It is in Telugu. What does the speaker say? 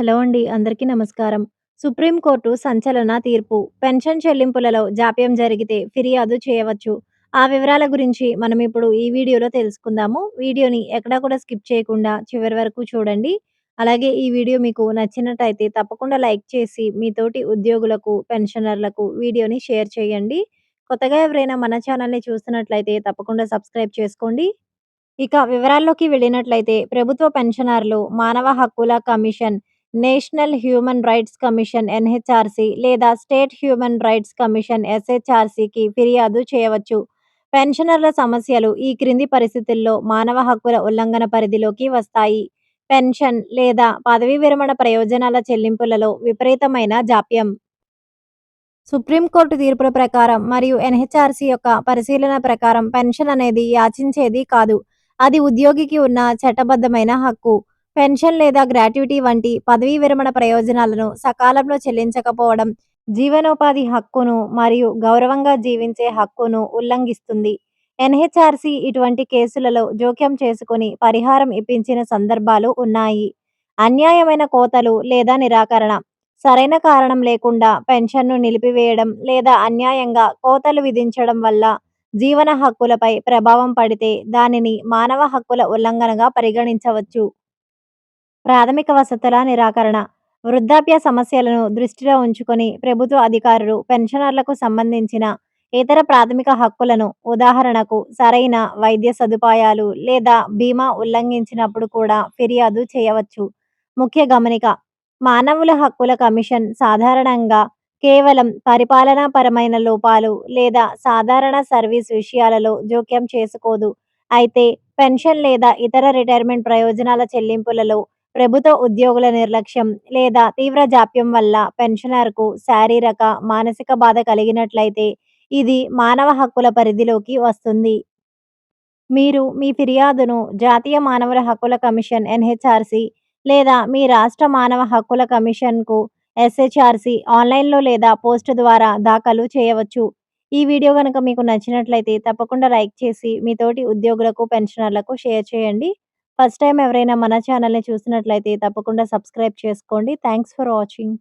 హలో అండి. అందరికీ నమస్కారం. సుప్రీంకోర్టు సంచలన తీర్పు. పెన్షన్ చెల్లింపులలో జాప్యం జరిగితే ఫిర్యాదు చేయవచ్చు. ఆ వివరాల గురించి మనం ఇప్పుడు ఈ వీడియోలో తెలుసుకుందాము. వీడియోని ఎక్కడా కూడా స్కిప్ చేయకుండా చివరి వరకు చూడండి. అలాగే ఈ వీడియో మీకు నచ్చినట్టయితే తప్పకుండా లైక్ చేసి మీ తోటి ఉద్యోగులకు, పెన్షనర్లకు వీడియోని షేర్ చేయండి. కొత్తగా ఎవరైనా మన ఛానల్‌ని చూస్తున్నట్లయితే తప్పకుండా సబ్స్క్రైబ్ చేసుకోండి. ఇక వివరాల్లోకి వెళ్ళినట్లయితే ప్రభుత్వ పెన్షనర్లు మానవ హక్కుల commission national human rights commission NHRC లేదా స్టేట్ హ్యూమన్ రైట్స్ కమిషన్ ఎస్హెచ్ఆర్సికి ఫిర్యాదు చేయవచ్చు. పెన్షనర్ల సమస్యలు ఈ క్రింది పరిస్థితుల్లో మానవ హక్కుల ఉల్లంఘన పరిధిలోకి వస్తాయి. పెన్షన్ లేదా పదవీ విరమణ ప్రయోజనాల చెల్లింపులలో విపరీతమైన జాప్యం. సుప్రీంకోర్టు తీర్పుల ప్రకారం మరియు ఎన్హెచ్ఆర్సీ యొక్క పరిశీలన ప్రకారం పెన్షన్ అనేది యాచించేది కాదు. అది ఉద్యోగికి ఉన్న చట్టబద్ధమైన హక్కు. పెన్షన్ లేదా గ్రాట్యుటీ వంటి పదవీ విరమణ ప్రయోజనాలను సకాలంలో చెల్లించకపోవడం జీవనోపాధి హక్కును మరియు గౌరవంగా జీవించే హక్కును ఉల్లంఘిస్తుంది. ఎన్హెచ్ఆర్సీ ఇటువంటి కేసులలో జోక్యం చేసుకుని పరిహారం ఇప్పించిన సందర్భాలు ఉన్నాయి. అన్యాయమైన కోతలు లేదా నిరాకరణ సరైన కారణం లేకుండా పెన్షన్ను నిలిపివేయడం లేదా అన్యాయంగా కోతలు విధించడం వల్ల జీవన హక్కులపై ప్రభావం పడితే దానిని మానవ హక్కుల ఉల్లంఘనగా పరిగణించవచ్చు. ప్రాథమిక వసతుల నిరాకరణ వృద్ధాప్య సమస్యలను దృష్టిలో ఉంచుకొని ప్రభుత్వ అధికారులు పెన్షనర్లకు సంబంధించిన ఇతర ప్రాథమిక హక్కులను ఉదాహరణకు సరైన వైద్య సదుపాయాలు లేదా బీమా ఉల్లంఘించినప్పుడు కూడా ఫిర్యాదు చేయవచ్చు. ముఖ్య గమనిక మానవుల హక్కుల కమిషన్ సాధారణంగా కేవలం పరిపాలనాపరమైన లోపాలు లేదా సాధారణ సర్వీస్ విషయాలలో జోక్యం చేసుకోదు. అయితే పెన్షన్ లేదా ఇతర రిటైర్మెంట్ ప్రయోజనాల చెల్లింపులలో ప్రభుత్వ ఉద్యోగుల నిర్లక్ష్యం లేదా తీవ్ర జాప్యం వల్ల పెన్షనర్కు శారీరక మానసిక బాధ కలిగినట్లయితే ఇది మానవ హక్కుల పరిధిలోకి వస్తుంది. మీరు మీ ఫిర్యాదును జాతీయ మానవుల హక్కుల కమిషన్ ఎన్హెచ్ఆర్సి లేదా మీ రాష్ట్ర మానవ హక్కుల కమిషన్కు ఎస్హెచ్ఆర్సి ఆన్లైన్లో లేదా పోస్ట్ ద్వారా దాఖలు చేయవచ్చు. ఈ వీడియో కనుక మీకు నచ్చినట్లయితే తప్పకుండా లైక్ చేసి మీ తోటి ఉద్యోగులకు పెన్షనర్లకు షేర్ చేయండి. ఫస్ట్ టైం ఎవరైనా మన ఛానల్ని చూసినట్లయితే తప్పకుండా సబ్స్క్రైబ్ చేసుకోండి. Thanks for watching.